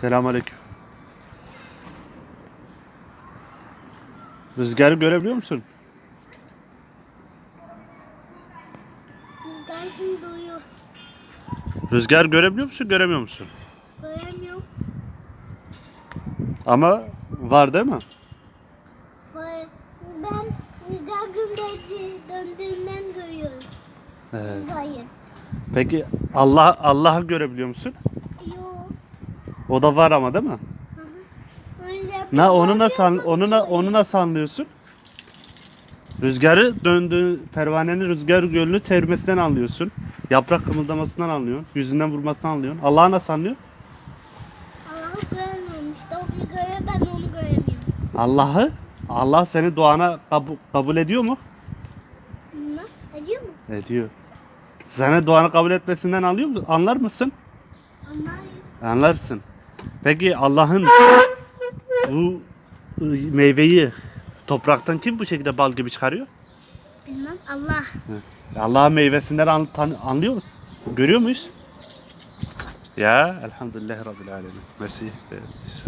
Selamünaleyküm. Rüzgarı görebiliyor musun? Ben şimdi duyuyor. Rüzgar görebiliyor musun, göremiyor musun? Göremiyorum. Ama var değil mi? Böyle- Ben rüzgar gündüzü döndüğünden görüyorum. Evet. Rüzgarı. Peki Allah Allah'ı görebiliyor musun? Yok. O da var ama değil mi? Na onu nasıl an- onu na- onu nasıl anlıyorsun? Rüzgarı döndüğü pervanenin rüzgar gölünü çevirmesinden anlıyorsun. Yaprak kımıldamasından anlıyorsun. Yüzünden vurmasından anlıyorsun. Allah'ı nasıl anlıyorsun? Allah'ı göremiyorum işte. O bir görüyor ben onu göremiyorum. Allah'ı Allah seni duana kabu- kabul ediyor mu? Bilmem. Ediyor mu? Ediyor. Sana duanı kabul etmesinden anlıyor musun? Anlar mısın? Anlayın. Anlarsın. Peki Allah'ın bu meyveyi topraktan kim bu şekilde bal gibi çıkarıyor? Bilmem. Allah. Allah'ın meyvesinden an, tan- anlıyor mu? Görüyor muyuz? Ya elhamdülillah rabbil alemin. Mesih ve İsa.